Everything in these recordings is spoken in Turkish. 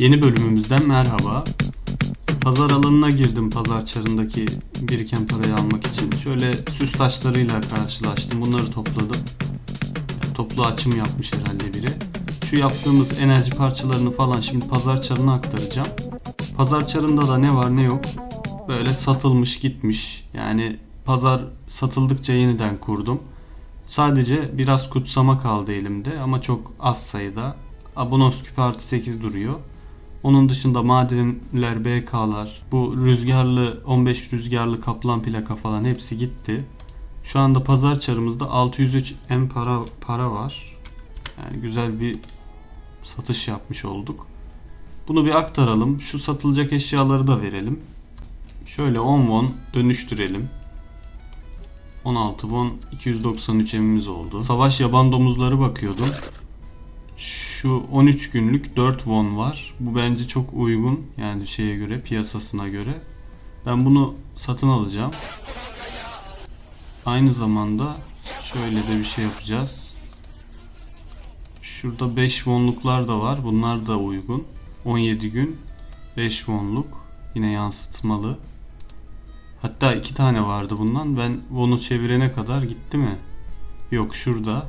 Yeni bölümümüzden merhaba. Pazar alanına girdim pazar çarındaki biriken parayı almak için. Şöyle süs taşlarıyla karşılaştım. Bunları topladım. Ya, toplu açım yapmış herhalde biri. Şu yaptığımız enerji parçalarını falan şimdi pazar çarına aktaracağım. Pazar çarında da ne var ne yok. Böyle satılmış gitmiş. Yani pazar satıldıkça yeniden kurdum. Sadece biraz kutsama kaldı elimde ama çok az sayıda. Abonos küpü artı 8 duruyor. Onun dışında madenler, BK'lar, bu rüzgarlı 15 rüzgarlı kaplan plaka falan hepsi gitti. Şu anda pazar çarımızda 603 M para para var. Yani güzel bir satış yapmış olduk. Bunu bir aktaralım. Şu satılacak eşyaları da verelim. Şöyle 10 won dönüştürelim. 16 won 293 emimiz oldu. Savaş yaban domuzları bakıyordum. Şu 13 günlük 4 won var. Bu bence çok uygun. Yani şeye göre, piyasasına göre. Ben bunu satın alacağım. Aynı zamanda şöyle de bir şey yapacağız. Şurada 5 wonluklar da var. Bunlar da uygun. 17 gün 5 wonluk. Yine yansıtmalı. Hatta iki tane vardı bundan. Ben won'u çevirene kadar gitti mi? Yok şurada.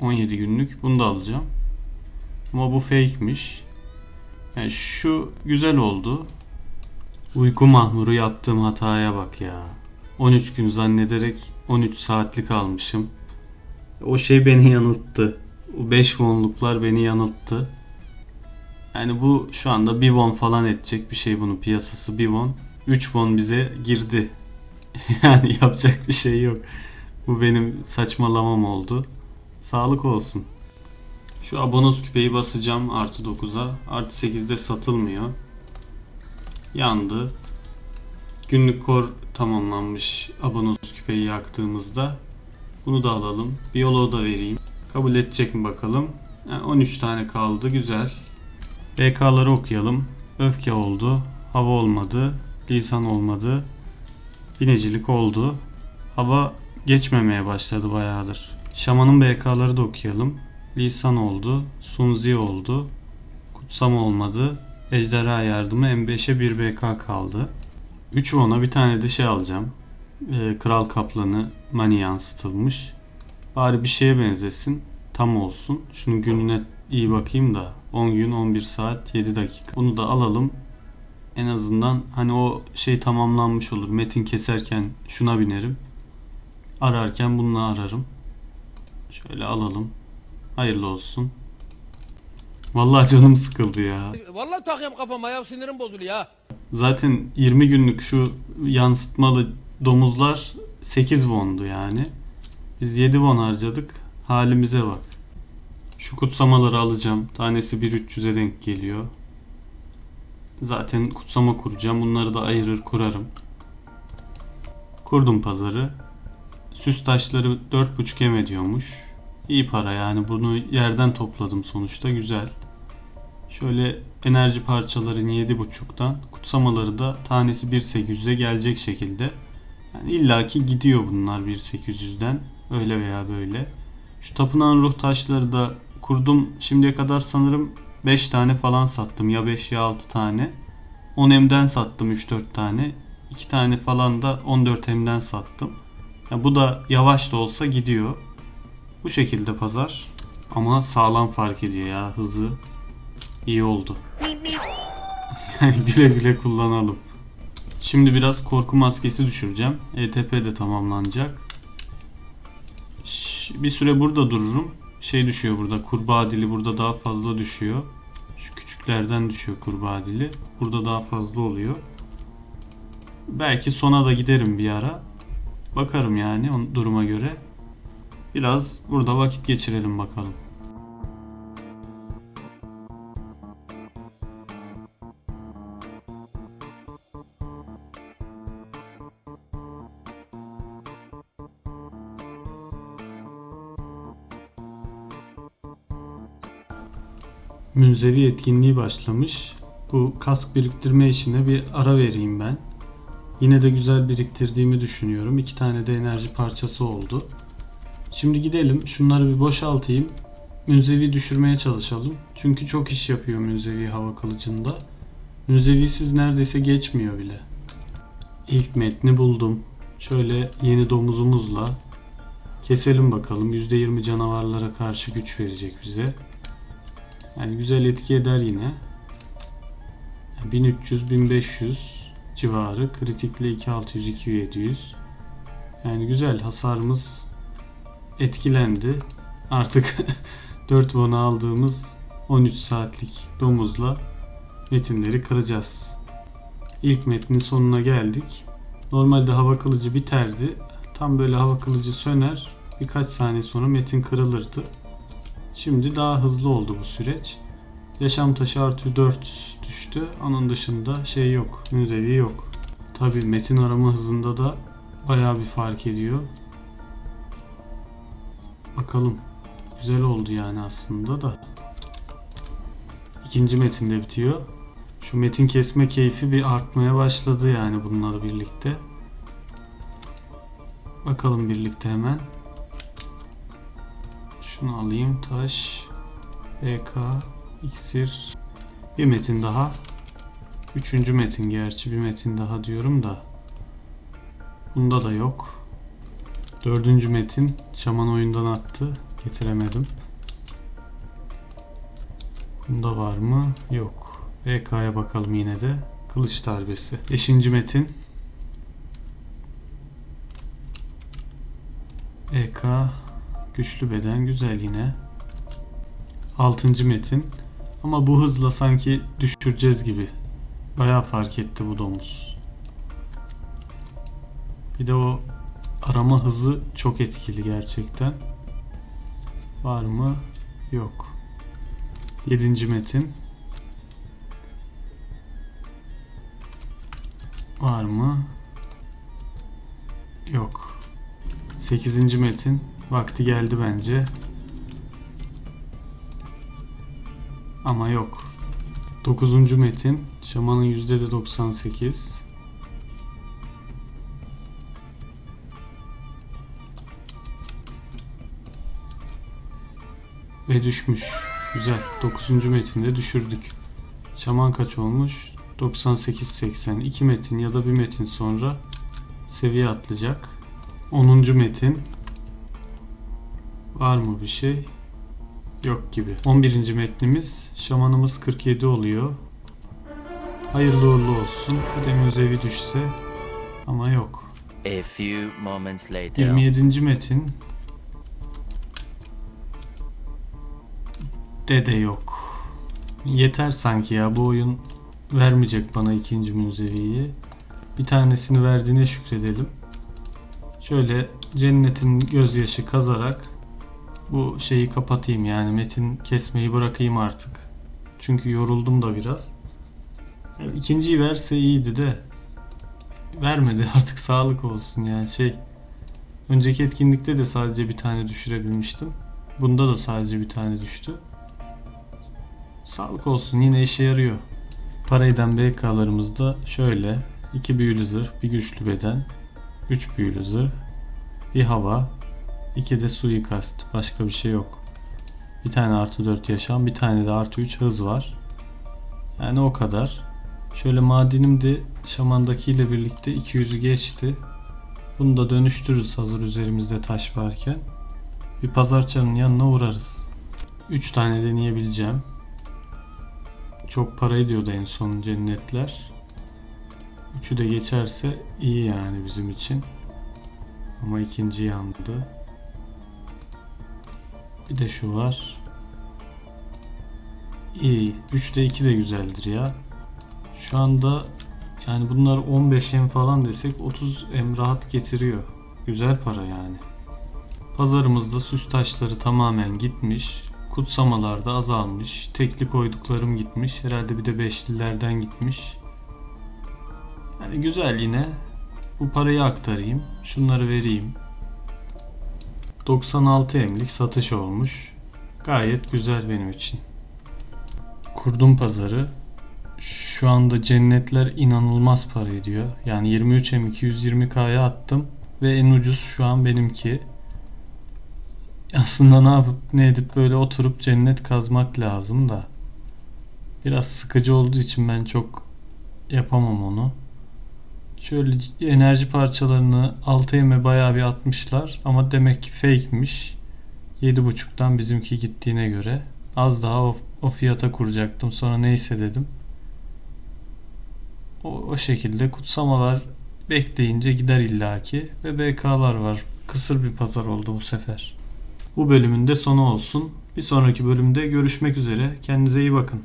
17 günlük. Bunu da alacağım. Ama bu fake'miş. Yani şu güzel oldu. Uyku mahmuru yaptığım hataya bak ya. 13 gün zannederek 13 saatlik almışım. O şey beni yanılttı. O 5 wonluklar beni yanılttı. Yani bu şu anda 1 won falan edecek bir şey bunun piyasası 1 won. 3 won bize girdi. yani yapacak bir şey yok. Bu benim saçmalamam oldu. Sağlık olsun. Şu abonos küpeyi basacağım artı 9'a. Artı 8'de satılmıyor. Yandı. Günlük kor tamamlanmış abonos küpeyi yaktığımızda. Bunu da alalım. Biyoloğu da vereyim. Kabul edecek mi bakalım. Yani 13 tane kaldı. Güzel. BK'ları okuyalım. Öfke oldu. Hava olmadı. Lisan olmadı. Binecilik oldu. Hava geçmemeye başladı bayağıdır. Şamanın BK'ları da okuyalım. Lisan oldu. Sunzi oldu. Kutsam olmadı. Ejderha yardımı M5'e 1 BK kaldı. 3 ona bir tane de şey alacağım. Ee, Kral Kaplanı mani yansıtılmış. Bari bir şeye benzesin. Tam olsun. Şunun gününe iyi bakayım da. 10 gün 11 saat 7 dakika. Bunu da alalım. En azından hani o şey tamamlanmış olur. Metin keserken şuna binerim. Ararken bununla ararım. Şöyle alalım. Hayırlı olsun. Vallahi canım sıkıldı ya. Vallahi takıyorum kafama ya sinirim bozuluyor ya. Zaten 20 günlük şu yansıtmalı domuzlar 8 wondu yani. Biz 7 won harcadık. Halimize bak. Şu kutsamaları alacağım. Tanesi 1300'e denk geliyor. Zaten kutsama kuracağım. Bunları da ayırır kurarım. Kurdum pazarı. Süs taşları 4.5 em ediyormuş. İyi para yani bunu yerden topladım sonuçta güzel. Şöyle enerji parçalarını 7.5'tan kutsamaları da tanesi 1.800'e gelecek şekilde. Yani illaki gidiyor bunlar 1.800'den öyle veya böyle. Şu tapınağın ruh taşları da kurdum şimdiye kadar sanırım 5 tane falan sattım ya 5 ya 6 tane. 10 M'den sattım 3-4 tane. 2 tane falan da 14 M'den sattım. Ya bu da yavaş da olsa gidiyor. Bu şekilde pazar. Ama sağlam fark ediyor ya hızı. iyi oldu. Güle güle kullanalım. Şimdi biraz korku maskesi düşüreceğim. ETP de tamamlanacak. Bir süre burada dururum. Şey düşüyor burada. Kurbağa dili burada daha fazla düşüyor. Şu küçüklerden düşüyor kurbağa dili. Burada daha fazla oluyor. Belki sona da giderim bir ara. Bakarım yani on duruma göre. Biraz burada vakit geçirelim bakalım. Münzevi etkinliği başlamış. Bu kask biriktirme işine bir ara vereyim ben. Yine de güzel biriktirdiğimi düşünüyorum. İki tane de enerji parçası oldu. Şimdi gidelim. Şunları bir boşaltayım. münzevi düşürmeye çalışalım. Çünkü çok iş yapıyor münzevi hava kılıcında. Münzevisiz neredeyse geçmiyor bile. İlk metni buldum. Şöyle yeni domuzumuzla keselim bakalım. %20 canavarlara karşı güç verecek bize. Yani güzel etki eder yine. 1300-1500 civarı. Kritikle 2600-2700. Yani güzel hasarımız etkilendi. Artık 4 won aldığımız 13 saatlik domuzla metinleri kıracağız. İlk metnin sonuna geldik. Normalde hava kılıcı biterdi. Tam böyle hava kılıcı söner. Birkaç saniye sonra metin kırılırdı. Şimdi daha hızlı oldu bu süreç. Yaşam taşı artı 4 düştü. Onun dışında şey yok. Münzevi yok. Tabi metin arama hızında da bayağı bir fark ediyor. Bakalım. Güzel oldu yani aslında da. İkinci metin de bitiyor. Şu metin kesme keyfi bir artmaya başladı yani bunlarla birlikte. Bakalım birlikte hemen. Şunu alayım. Taş. BK. iksir. Bir metin daha. Üçüncü metin gerçi bir metin daha diyorum da. Bunda da yok. Dördüncü metin şaman oyundan attı. Getiremedim. Bunda var mı? Yok. BK'ya bakalım yine de. Kılıç darbesi. Beşinci metin. EK güçlü beden güzel yine. Altıncı metin. Ama bu hızla sanki düşüreceğiz gibi. Bayağı fark etti bu domuz. Bir de o arama hızı çok etkili gerçekten. Var mı? Yok. Yedinci metin. Var mı? Yok. Sekizinci metin. Vakti geldi bence. Ama yok. Dokuzuncu metin. Şamanın yüzde de 98. Ve düşmüş. Güzel. 9. metinde düşürdük. Şaman kaç olmuş? 98-80. 2 metin ya da bir metin sonra seviye atlayacak. 10. metin. Var mı bir şey? Yok gibi. 11. metnimiz. Şamanımız 47 oluyor. Hayırlı uğurlu olsun. Bir de müzevi düşse. Ama yok. A few moments later. 27. metin. Dede yok. Yeter sanki ya bu oyun vermeyecek bana ikinci münzeviyi. Bir tanesini verdiğine şükredelim. Şöyle cennetin gözyaşı kazarak bu şeyi kapatayım yani metin kesmeyi bırakayım artık. Çünkü yoruldum da biraz. Yani ikinciyi verse iyiydi de vermedi artık sağlık olsun yani şey önceki etkinlikte de sadece bir tane düşürebilmiştim. Bunda da sadece bir tane düştü. Sağlık olsun yine işe yarıyor. Paraydan BK'larımız da şöyle. 2 büyülü zırh, bir güçlü beden, 3 büyülü zırh, bir hava, 2 de suikast. Başka bir şey yok. Bir tane artı 4 yaşam, bir tane de artı 3 hız var. Yani o kadar. Şöyle madenim de şamandakiyle birlikte 200'ü geçti. Bunu da dönüştürürüz hazır üzerimizde taş varken. Bir pazarçanın yanına uğrarız. 3 tane deneyebileceğim. Çok para ediyordu en son cennetler. Üçü de geçerse iyi yani bizim için. Ama ikinci yandı. Bir de şu var. İyi. 3'te 2 de güzeldir ya. Şu anda yani bunlar 15 em falan desek 30 em rahat getiriyor. Güzel para yani. Pazarımızda süs taşları tamamen gitmiş. Kutsamalar da azalmış. Tekli koyduklarım gitmiş. Herhalde bir de beşlilerden gitmiş. Yani güzel yine. Bu parayı aktarayım. Şunları vereyim. 96 emlik satış olmuş. Gayet güzel benim için. Kurdum pazarı. Şu anda cennetler inanılmaz para ediyor. Yani 23 em 220k'ya attım. Ve en ucuz şu an benimki. Aslında ne yapıp ne edip böyle oturup cennet kazmak lazım da biraz sıkıcı olduğu için ben çok yapamam onu. Şöyle enerji parçalarını 6M'e bayağı bir atmışlar ama demek ki fake'miş. 7.5'tan bizimki gittiğine göre az daha o, o fiyata kuracaktım sonra neyse dedim. O, o şekilde kutsamalar bekleyince gider illaki ve BK'lar var. Kısır bir pazar oldu bu sefer. Bu bölümün de sonu olsun. Bir sonraki bölümde görüşmek üzere. Kendinize iyi bakın.